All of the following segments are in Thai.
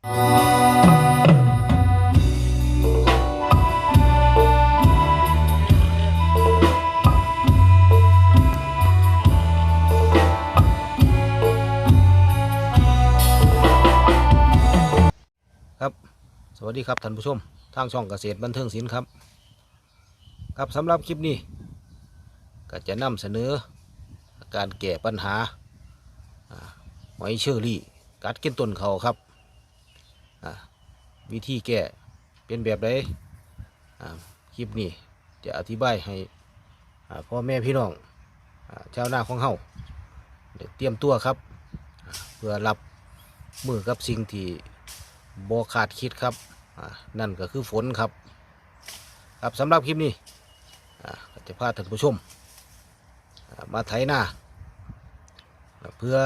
ครับ สวัสดีครับท่านผู้ชม ทางช่องเกษตรบันเทิงศิลป์ครับ ครับสำหรับคลิปนี้ ก็จะนำเสนอ การแก้ปัญหาหอยเชอรี่ กัดกินต้นเขาครับ วิธีแก้เป็นแบบใดคลิปนี้จะอธิบายให้พ่อแม่พี่น้องชาวนาของเฮาได้เตรียมตัวครับ เพื่อรับมือกับสิ่งที่บอขาดคิดครับนั่นก็คือฝนครับครับสำหรับคลิปนี้จะพาท่านผู้ชมอ่ามาไถนาเพื่อ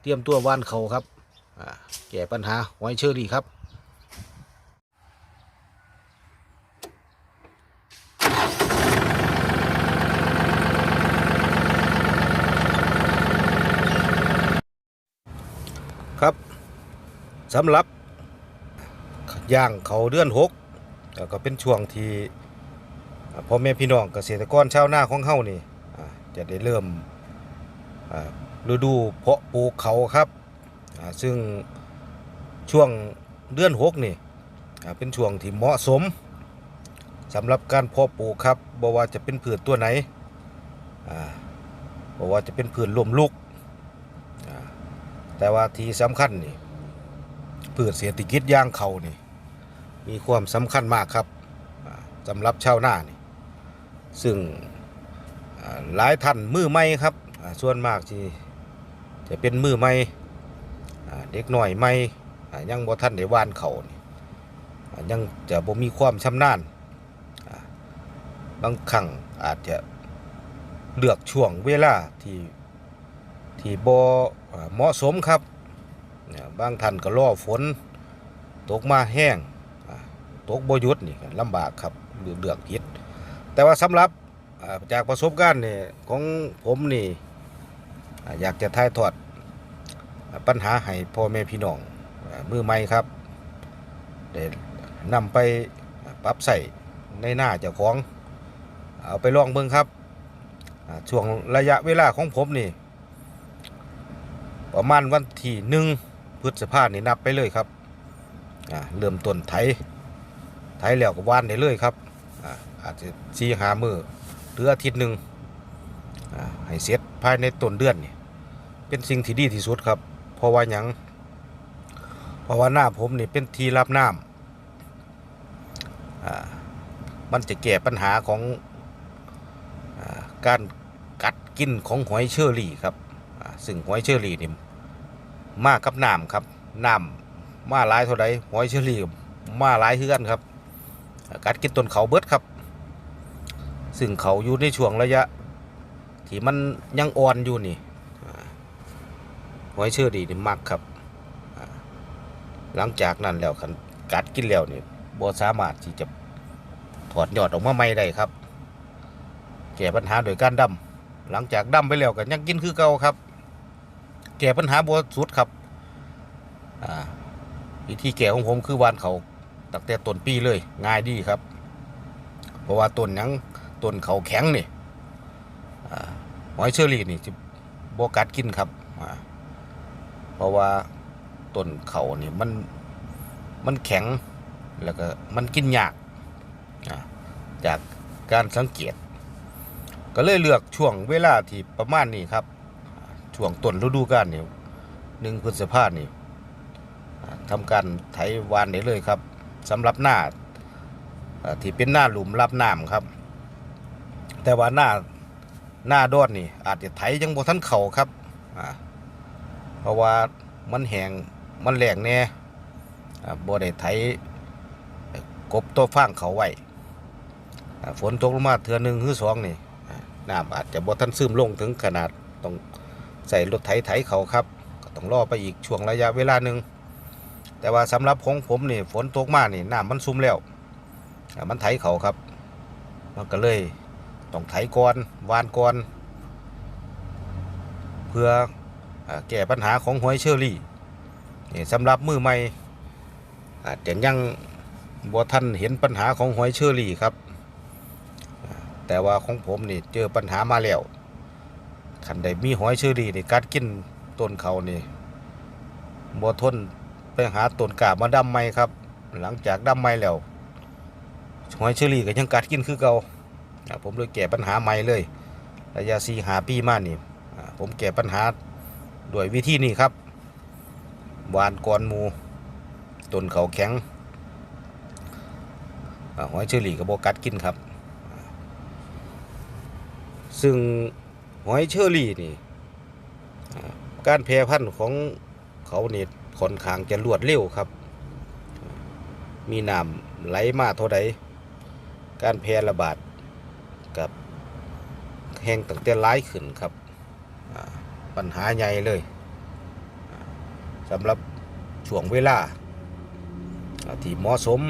เตรียมตัวว่านเขาครับ ก้ปัญหาหอยเชอรี่ครับครับสำหรับย่างเขาเดือนหกแล้วก็เป็นช่วงที่พ่อแม่พี่น้องเกษตรกรชาวนาของเฮานี่จะได้เริ่มฤดูเพาะปลูกเขาครับซึ่ง ช่วงเดือนหกนี่เป็นช่วงที่เหมาะสมสำหรับการเพาะปลูกครับบ่ว่าจะเป็นพืชตัวไหนบ่ว่าจะเป็นพืชลมลุกแต่ว่าที่สำคัญนี่พืชเศรษฐกิจย่างเขานี่มีความสำคัญมากครับสำหรับชาวนานี่ซึ่งหลายท่านมือใหม่ครับส่วนมากที่จะเป็นมือใหม่อ่าเด็กหน่อยใหม่อ่า ยังบ่ท่านได้ว่านเขานี่ยังจะบ่มีความชำนาญอ่าบางครั้งอาจจะเลือกช่วงเวลาที่ที่บ่เหมาะสมครับบางท่านก็รอฝน ตกมาแห้งตกบ่หยุดนี่ลำบากครับเลือกเลือกผิดแต่ว่าสำหรับจากประสบการณ์นี่ของผมนี่อยากจะถ่ายทอดปัญหาให้พ่อแม่พี่น้อง มือใหม่ครับได้นำไปปรับใส่ในหน้าเจ้าของ เอาไปลองเบิ่งครับช่วงระยะเวลาของผมนี่ ประมาณวันที่หนึ่งพฤษภาคมนี่นับไปเลยครับเริ่มต้นไถไถแล้วก็หวานได้เลยครับอาจจะสี่หามือหรืออาทิตย์หนึ่งให้เสร็จภายในต้นเดือนนี่เป็นสิ่งที่ดีที่สุดครับ เพราะว่าหยัง เพราะว่าหน้าผมนี่เป็นทีรับน้ำอ่ามันจะแก้ปัญหาของอการกัดกินของหอยเชอรี่ครับอ่าซึ่งหอยเชอรี่นี่มากับน้ำครับน้ำมาหลายเท่าใดหอยเชอรี่มาหลายเฮือนครับ กัดกินต้นเขาเบิดครับ ซึ่งเขาอยู่ในช่วงระยะ ที่มันยังอ่อนอยู่นี่หอยเชอรี่นี่มากครับ หลังจากนั้นแล้วคันกัดกินแล้วนี่บ่สามารถที่จะถอดยอดออกมาใหม่ได้ครับแก้ปัญหาโดยการดำหลังจากดำไปแล้วก็ยังกินคือเก่าครับ แก้ปัญหาบัวสุดครับวิธีแก้ของผมคือวานเขาตั้งแต่ต้นปีเลย ง่ายดีครับ เพราะว่าต้นยังต้นเขาแข็งนี่หอยเชอรี่นี่จะบกัดกินครับเพราะว่า ต้นเขานี่มันมันแข็งแล้วก็มันกินยากจากการสังเกต ก็เลยเลือกช่วงเวลาที่ประมาณนี้ครับ ช่วงต้นฤดูกาลนี่หนึ่งพฤษภาคนี่ทำการไถวานได้เลยครับสำหรับหน้าที่เป็นหน้าหลุมรับน้ำครับ แต่ว่าหน้าหน้าดอนนี่ อาจจะไถยังบ่ทันเข่าครับเพราะว่ามันแห้ง มันแหลงแน่อ่าบ่ได้ไถกบตัวฟางเขาไว้ฝนตกลงมาเทือหนึ่งหรือสองนี่น้ำอาจจะบ่ทันซึมลงถึงขนาดต้องใส่รถไถไถเขาครับ ก็ต้องรอไปอีกช่วงระยะเวลาหนึ่งแต่ว่าสำหรับของผมนี่ฝนตกมานี่น้ำมันซุ่มแล้วมันไถเขาครับ มันก็เลยต้องไถก่อนวานก่อนเพื่อแก้ปัญหาของหอยเชอรี่ นี่สำหรับมือใหม่อาจจะยังบ่ทันเห็นปัญหาของหอยเชอรี่ครับ แต่ว่าของผมนี่เจอปัญหามาแล้วคันใดมีหอยเชอรี่นี่กัดกินต้นเขานี่บ่ทนไปหาต้นกาบมาดำไม้ครับ หลังจากดำไม้แล้วหอยเชอรี่ก็ยังกัดกินคือเก่าผมเลยแก้ปัญหาใหม่เลยระยะสี่หาปีมานี่ผมแก้ปัญหาด้วยวิธีนี้ครับ วานก้อนหมูต้นเขาแข็งหอยเชอรี่กับโบกัดกินครับ ซึ่งหอยเชอรี่นี่การแพร่พันธุ์ของเขาเนี่ค่อนข้างจะรวดเร็วครับ มีน้ำไหลมาเท่าใดการแพร่ระบาดกับแห้งตั้งแต่ร้ายขึ้นครับปัญหาใหญ่เลย สำหรับช่วงเวลาที่เหมาะสม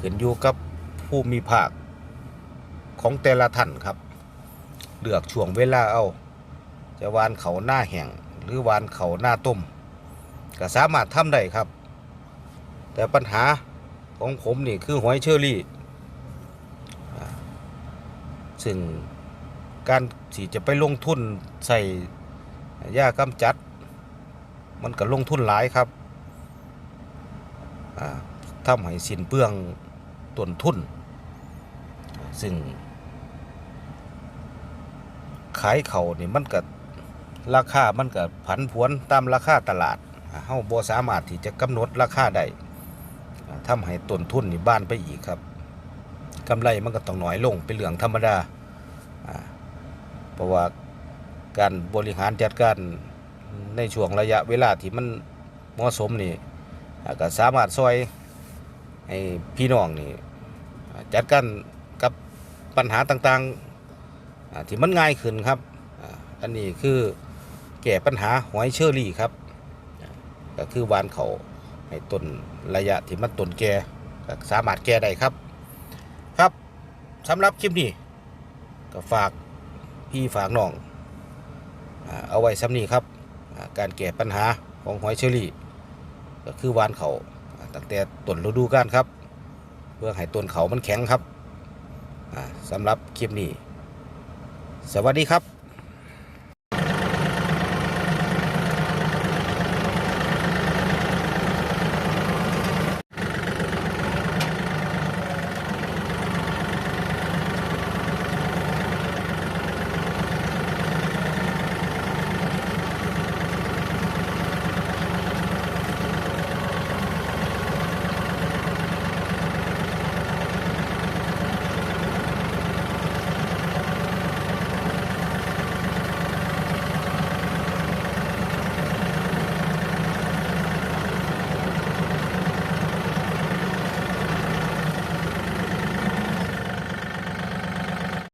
ขึ้นอยู่กับผู้มีภาคของแต่ละท่านครับ เลือกช่วงเวลาเอา จะวานเขาหน้าแห้งหรือวานเขาหน้าต้มก็สามารถทำได้ครับ แต่ปัญหาของผมนี่คือหอยเชอรี่ ซึ่งการที่จะไปลงทุนใส่ยากำจัด มันก็ลงทุนหลายครับอ่าทำให้สินเปลืองต้นทุน ซึ่ง ขายเขานี่มันก็ราคา มันก็ผันผวนตามราคาตลาดอ่าเฮาบ่สามารถที่จะกำหนดราคาได้ทำให้ต้นทุนนี่บ้านไปอีกครับกำไรมันก็ต้องน้อยลงเป็นเรื่องธรรมดาเพราะว่าการบริหารจัดการ ในช่วงระยะเวลาที่มันเหมาะสมนี่ก็สามารถซอยให้พี่น้องนี่จัดการกับปัญหาต่างๆที่มันง่ายขึ้นครับ อันนี้คือแก้ปัญหาหอยเชอรี่ครับ ก็คือวานเขาให้ต้นระยะที่มันต้นแก่ก็สามารถแก้ได้ครับ ครับสำหรับคลิปนี้ก็ฝากพี่ฝากน้องเอาไว้ซ้ำนี้ครับ การแก้ปัญหาของหอยเชอรี่ ก็คือวานเขาตั้งแต่ต้นฤดูกาลครับ เพื่อให้ต้นเขามันแข็งครับสำหรับคลิปนี้ สวัสดีครับ